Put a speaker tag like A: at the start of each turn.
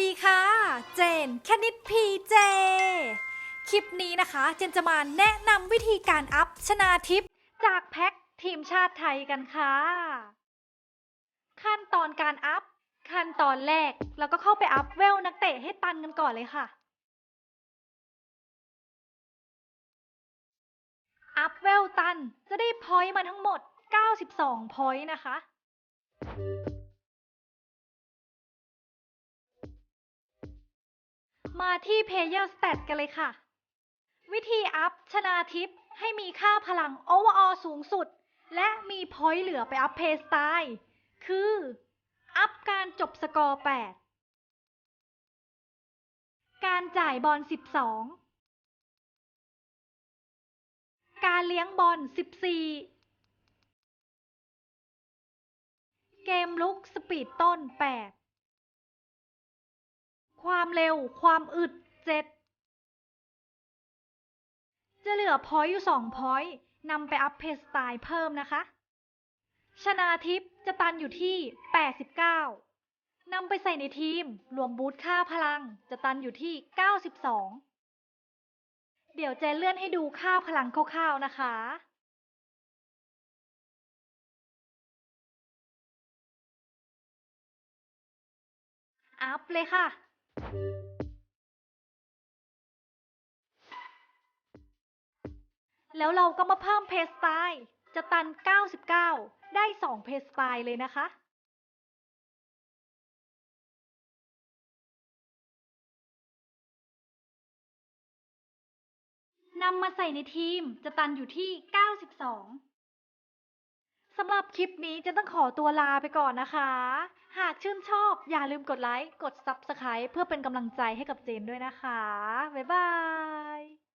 A: ดีค่ะ เจนแคณิตพีเจ คลิปนี้นะคะ เจนจะมาแนะนำวิธีการอัพชนาทิพย์จากแพ็คทีมชาติไทยกันค่ะ ขั้นตอนการอัพ ขั้นตอนแรกเราก็เข้าไปอัพเวลนักเตะให้ตันกันก่อนเลยค่ะ อัพเวลตันจะได้พอยต์มาทั้งหมด 92 พอยต์นะคะ มาที่ Player Stat กันเลยค่ะ วิธีอัพชนาทิพให้มีค่าพลัง Overall สูงสุด และมีพอยต์เหลือไปอัพเพย์สไตล์คือ อัพการจบสกอร์ 8 การจ่ายบอล 12 การเลี้ยงบอล 14 เกมลุกสปีดต้น 8 ความเร็ว ความอึด7จะเหลือพอยต์อยู่2พอยต์นำไปอัพเพสไตล์เพิ่มนะคะ ชนาทิพย์จะตันอยู่ที่ 89 นำไปใส่ในทีม รวมบูทค่าพลัง จะตันอยู่ที่ 92 เดี๋ยวเจนเลื่อนให้ดูค่าพลังคร่าวๆนะคะอัพเลยค่ะ แล้วเราก็มาเพิ่มเพสไตล์จะตัน 99 ได้ 2 เพสไตล์เลยนะคะ นำมาใส่ในทีมจะตันอยู่ที่ 92สำหรับคลิปนี้จะต้องขอตัวลาไปก่อนนะคะ หากชื่นชอบอย่าลืมกดไลค์ กด Subscribe เพื่อเป็นกำลังใจให้กับเจนด้วยนะคะ บ๊ายบาย